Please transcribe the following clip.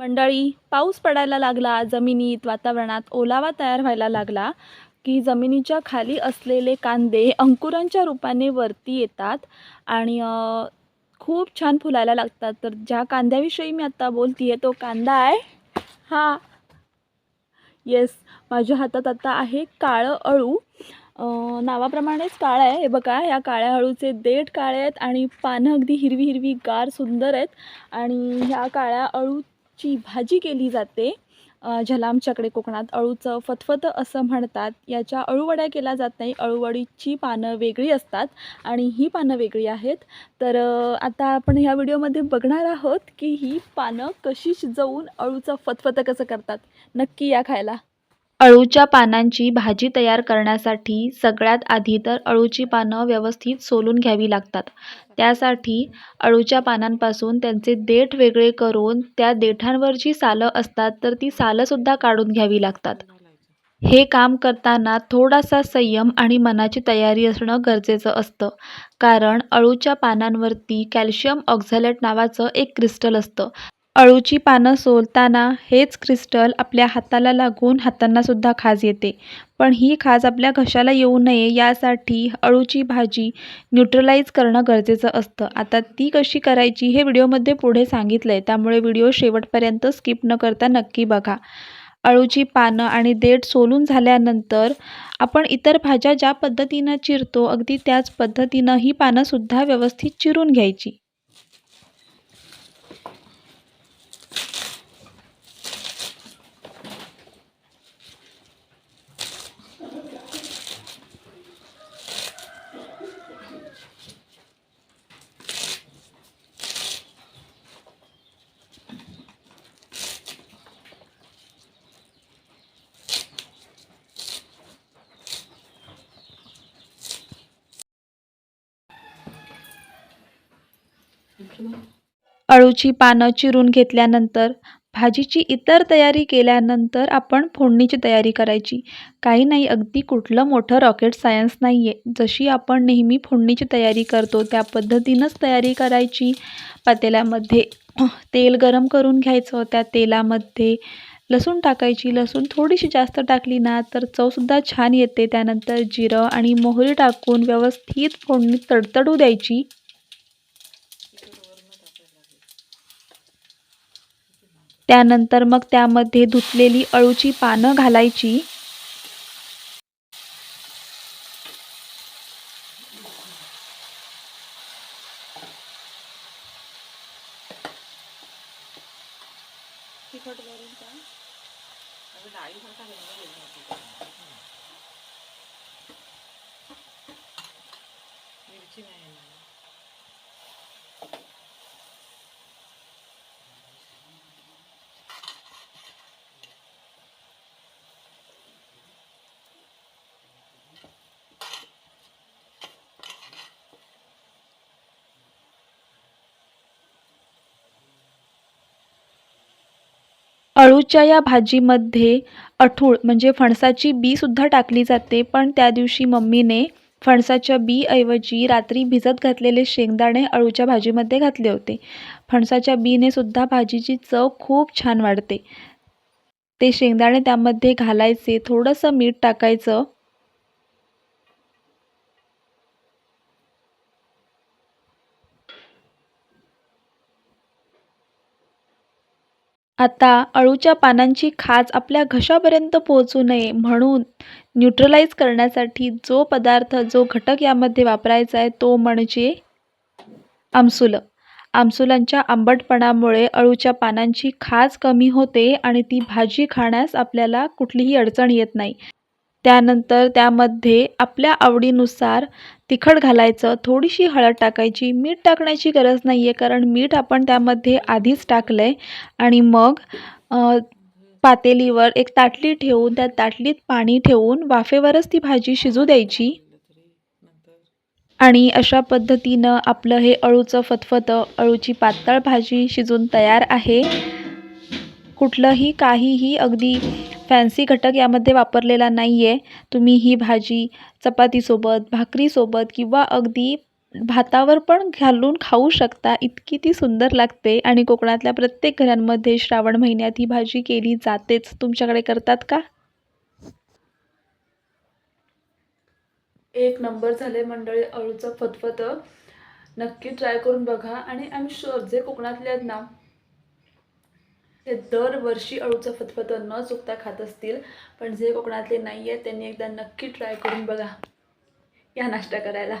मंडळी पाऊस पडायला लागला जमिनीत वातावरणात ओलावा तयार व्हायला लागला की जमिनीच्या खाली असलेले कांदे अंकुरांच्या रूपाने वरती येतात आणि खूप छान फुलायला लागतात. तर ज्या कांद्याविषयी मी आत्ता बोलते आहे तो कांदा आहे. हा. येस माझ्या हातात आता आहे काळं अळू. नावाप्रमाणेच काळं आहे. हे बघा या काळ्या अळूचे देठ काळे आहेत आणि पानं अगदी हिरवी हिरवी गार सुंदर आहेत. आणि ह्या काळ्या अळू ची भाजी केली जाते. ज्याला आमच्याकडे कोकणात अळूचं फतफतं असं म्हणतात. याच्या अळूवड्या केल्या जात नाही. अळूवडीची पानं वेगळी असतात आणि ही पानं वेगळी आहेत. तर आता आपण ह्या व्हिडिओमध्ये बघणार आहोत की ही पानं कशी शिजवून अळूचं फतफतं कसं करतात. नक्की या खायला. अळूच्या पानांची भाजी तयार करण्यासाठी सगळ्यात आधी तर अळूची पानं व्यवस्थित सोलून घ्यावी लागतात. त्यासाठी अळूच्या पानांपासून त्यांचे देठ वेगळे करून त्या देठांवर जी सालं असतात तर ती सालंसुद्धा काढून घ्यावी लागतात. हे काम करताना थोडासा संयम आणि मनाची तयारी असणं गरजेचं असतं. कारण अळूच्या पानांवरती कॅल्शियम ऑक्झॅलेट नावाचं एक क्रिस्टल असतं. अळूची पानं सोलताना हेच क्रिस्टल आपल्या हाताला लागून हातांनासुद्धा खाज येते. पण ही खाज आपल्या घशाला येऊ नये यासाठी अळूची भाजी न्यूट्रलाइज करणं गरजेचं असतं. आता ती कशी करायची हे व्हिडिओमध्ये पुढे सांगितलं आहे त्यामुळे व्हिडिओ शेवटपर्यंत स्किप न करता नक्की बघा. अळूची पानं आणि देठ सोलून झाल्यानंतर आपण इतर भाज्या ज्या पद्धतीनं चिरतो अगदी त्याच पद्धतीनं ही पानंसुद्धा व्यवस्थित चिरून घ्यायची. अळूची पानं चिरून घेतल्यानंतर भाजीची इतर तयारी केल्यानंतर आपण फोडणीची तयारी करायची. काही नाही अगदी कुठलं मोठं रॉकेट सायन्स नाही आहे जशी आपण नेहमी फोडणीची तयारी करतो त्या पद्धतीनंच तयारी करायची. पातेल्यामध्ये तेल गरम करून घ्यायचं त्या तेलामध्ये लसूण टाकायची. लसूण थोडीशी जास्त टाकली ना तर चवसुद्धा छान येते. त्यानंतर जिरं आणि मोहरी टाकून व्यवस्थित फोडणी तडतडू द्यायची. त्यानंतर मग त्यामध्ये धुतलेली अळूची पानं घालायची. अळूच्या या भाजीमध्ये अठूळ म्हणजे फणसाची बीसुद्धा टाकली जाते. पण त्या दिवशी मम्मीने फणसाच्या बीऐवजी रात्री भिजत घातलेले शेंगदाणे अळूच्या भाजीमध्ये घातले होते. फणसाच्या बीने सुद्धा भाजीची चव खूप छान वाढते. ते शेंगदाणे त्यामध्ये घालायचे थोडंसं मीठ टाकायचं आता अळूच्या पानांची खाज आपल्या घशापर्यंत पोहोचू नये म्हणून न्यूट्रलाइज करण्यासाठी जो पदार्थ जो घटक यामध्ये वापरायचा आहे तो म्हणजे आमसुलं. आमसुलांच्या आंबटपणामुळे अळूच्या पानांची खाज कमी होते आणि ती भाजी खाण्यास आपल्याला कुठलीही अडचण येत नाही. त्यानंतर त्यामध्ये आपल्या आवडीनुसार तिखट घालायचं थोडीशी हळद टाकायची मीठ टाकण्याची गरज नाही आहे कारण मीठ आपण त्यामध्ये आधीच टाकलं आहे आणि मग पातेलीवर एक ताटली ठेवून त्या ताटलीत पाणी ठेवून वाफेवरच ती भाजी शिजू द्यायची. आणि अशा पद्धतीनं आपलं हे अळूचं फतफतं अळूची पातळ भाजी शिजून तयार आहे. कुठलंही काहीही अगदी फॅन्सी घटक यामध्ये वापरलेला नाही आहे तुम्ही ही भाजी चपातीसोबत भाकरीसोबत किंवा अगदी भातावर पण घालून खाऊ शकता. इतकी ती सुंदर लागते आणि कोकणातल्या प्रत्येक घरांमध्ये श्रावण महिन्यात ही भाजी केली जातेच. तुमच्याकडे करतात का? एक नंबर झाले मंडळी अळूचं फतफतं. नक्की ट्राय करून बघा आणि आय एम शुअर जे कोकणातले आहेत ना ते दरवर्षी अळूचं फतफतं न चुकता खात असतील पण जे कोकणातले नाही आहेत त्यांनी एकदा नक्की ट्राय करून बघा. या नाश्ता करायला.